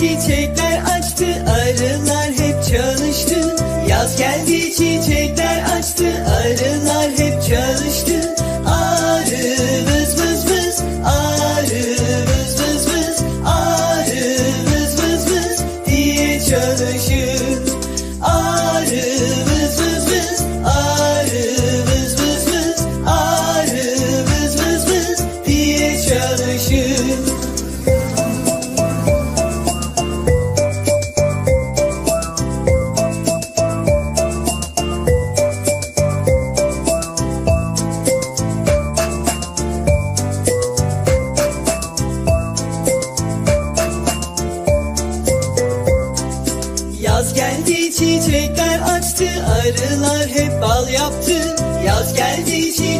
Çiçekler açtı arılar. arılar hep bal yaptı Yaz geldi için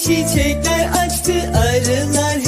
çiçekler açtı arılar.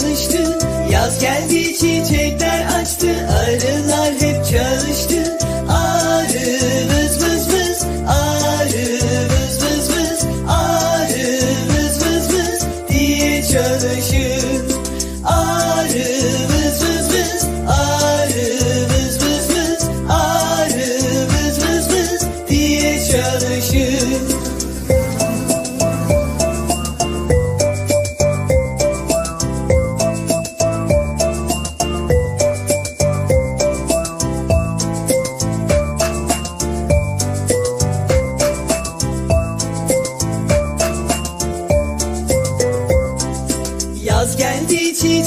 çalıştı